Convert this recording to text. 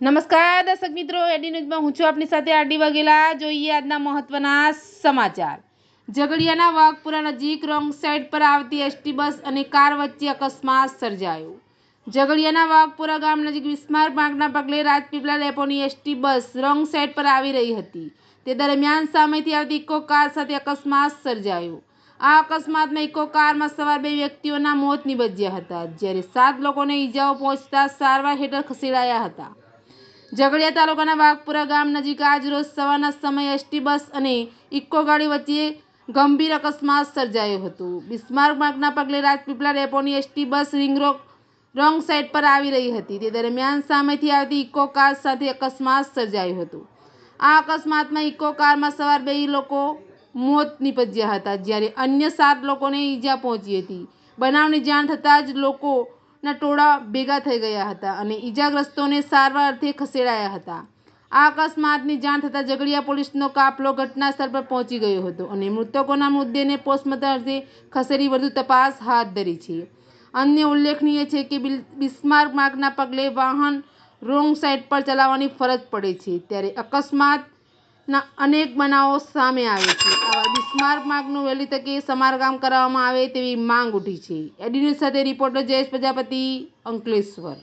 નમસ્કાર, દર્શક મિત્રો. એડી ન્યૂઝમાં હું છું આપની સાથે આરડી વાઘેલા. જોઈએ આજના મહત્વના સમાચાર. ઝઘડિયાના વાઘપુરા નજીક રોંગ સાઈડ પર આવતી એસટી બસ અને કાર વચ્ચે અકસ્માત સર્જાયો. ઝઘડિયાના વાઘપુરા ગામ નજીક વિસ્માર માર્ગના પગલે રાજપીપળા ડેપોની એસટી બસ રોંગ સાઈડ પર આવી રહી હતી. તે દરમિયાન સામેથી આવતી ઇકો કાર સાથે અકસ્માત સર્જાયો. આ અકસ્માતમાં ઇકો કારમાં સવાર બે વ્યક્તિઓના મોત નીપજ્યા હતા, જ્યારે સાત લોકોને ઈજાઓ પહોંચતા સારવાર હેઠળ ખસેડાયા હતા. ઝઘડિયા તાલુકાના વાઘપુરા ગામ નજીક આજ રોજ સવારના સમયે એસટી બસ અને ઇકો ગાડી વચ્ચે ગંભીર અકસ્માત સર્જાયો હતો. બિસ્માર્ક માર્ગના પગલે Rajpipla ડેપોની ST bus ring road wrong side પર આવી રહી હતી. તે દરમિયાન સામેથી આવતી ઇકો કાર સાથે અકસ્માત સર્જાયો હતો. આ અકસ્માતમાં ઇકો કારમાં સવાર બે લોકો મોત નીપજ્યા હતા, જ્યારે અન્ય સાત લોકોને ઈજા પહોંચી હતી. બનાવની જાણ થતાં જ લોકોના ટોળા ભેગા થઈ ગયા હતા અને ઈજાગ્રસ્તોને સારવાર અર્થે ખસેડાયા હતા. આ અકસ્માતની જાણ થતાં ઝઘડિયા પોલીસનો કાફલો ઘટના સ્થળ પર પહોંચી ગયો હતો અને મૃતકોના મૃતદેહને પોસ્ટમોર્ટમ અર્થે ખસેડી વધુ તપાસ હાથ ધરી છે. અન્ય ઉલ્લેખનીય છે કે બિસ્માર્ક માર્ગના પગલે વાહન રોંગ સાઈડ પર ચલાવવાની ફરજ પડે છે. ત્યારે અકસ્માતના અનેક બનાવો સામે આવે છે. આવા બિસ્માર્ક માર્ગનું વહેલી તકે સમારકામ કરાવવામાં આવે તેવી માંગ ઉઠી છે. એડી સાથે રિપોર્ટર જયેશ પ્રજાપતિ, અંકલેશ્વર.